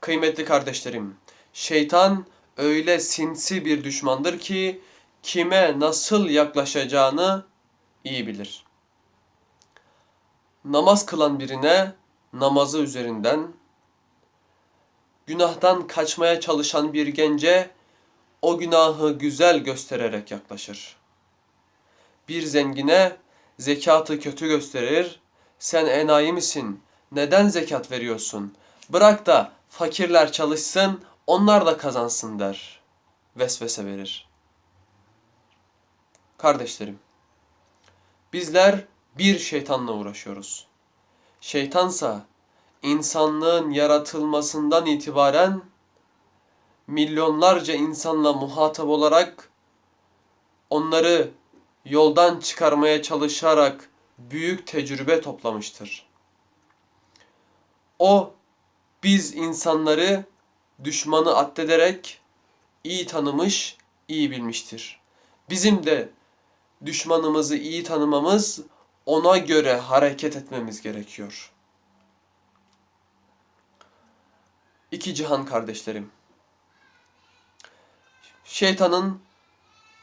Kıymetli kardeşlerim, şeytan öyle sinsi bir düşmandır ki kime nasıl yaklaşacağını iyi bilir. Namaz kılan birine namazı üzerinden, günahtan kaçmaya çalışan bir gence o günahı güzel göstererek yaklaşır. Bir zengine zekatı kötü gösterir, sen enayi misin, neden zekat veriyorsun, bırak da fakirler çalışsın, onlar da kazansın der. Vesvese verir. Kardeşlerim, bizler bir şeytanla uğraşıyoruz. Şeytansa insanlığın yaratılmasından itibaren milyonlarca insanla muhatap olarak onları yoldan çıkarmaya çalışarak büyük tecrübe toplamıştır. O biz insanları düşmanı addederek iyi tanımış, iyi bilmiştir. Bizim de düşmanımızı iyi tanımamız, ona göre hareket etmemiz gerekiyor. İki cihan kardeşlerim. Şeytanın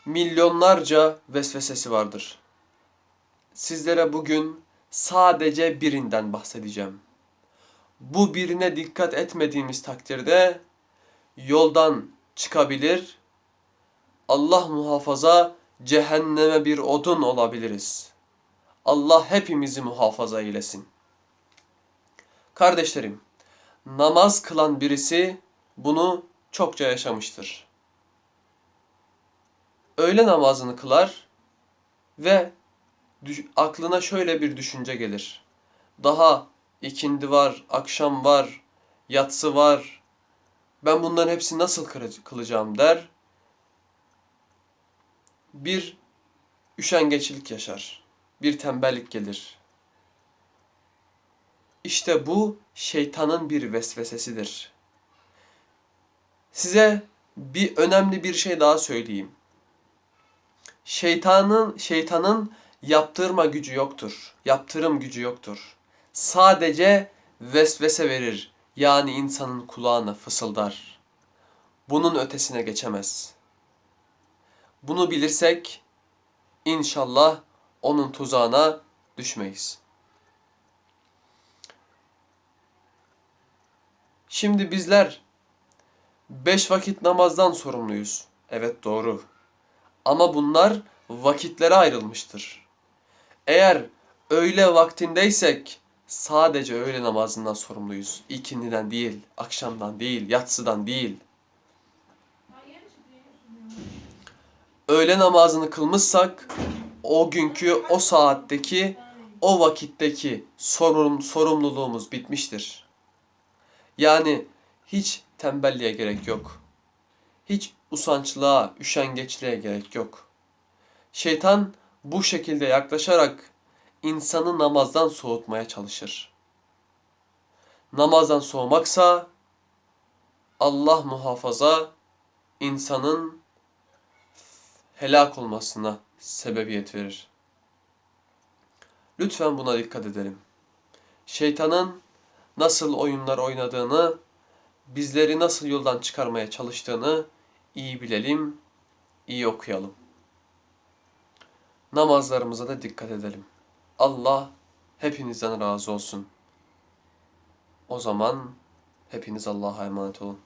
milyonlarca vesvesesi vardır. Sizlere bugün sadece birinden bahsedeceğim. Bu birine dikkat etmediğimiz takdirde yoldan çıkabilir, Allah muhafaza cehenneme bir odun olabiliriz. Allah hepimizi muhafaza eylesin. Kardeşlerim, namaz kılan birisi bunu çokça yaşamıştır. Öğle namazını kılar ve aklına şöyle bir düşünce gelir. Daha ikindi var, akşam var, yatsı var. Ben bunların hepsini nasıl kılacağım der. Bir üşengeçlik yaşar. Bir tembellik gelir. İşte bu şeytanın bir vesvesesidir. Size bir önemli bir şey daha söyleyeyim. Şeytanın şeytanın yaptırma gücü yoktur. Yaptırım gücü yoktur. Sadece vesvese verir. Yani insanın kulağına fısıldar. Bunun ötesine geçemez. Bunu bilirsek inşallah onun tuzağına düşmeyiz. Şimdi bizler beş vakit namazdan sorumluyuz. Evet doğru. Ama bunlar vakitlere ayrılmıştır. Eğer öğle vaktindeysek sadece öğle namazından sorumluyuz. İkindiden değil, akşamdan değil, yatsıdan değil. Öğle namazını kılmışsak o günkü, o saatteki, o vakitteki sorum, sorumluluğumuz bitmiştir. Yani hiç tembelliğe gerek yok. Hiç usançlığa, üşengeçliğe gerek yok. Şeytan bu şekilde yaklaşarak insanı namazdan soğutmaya çalışır. Namazdan soğumaksa Allah muhafaza insanın helak olmasına sebebiyet verir. Lütfen buna dikkat edelim. Şeytanın nasıl oyunlar oynadığını, bizleri nasıl yoldan çıkarmaya çalıştığını iyi bilelim, iyi okuyalım. Namazlarımıza da dikkat edelim. Allah hepinizden razı olsun. O zaman hepiniz Allah'a emanet olun.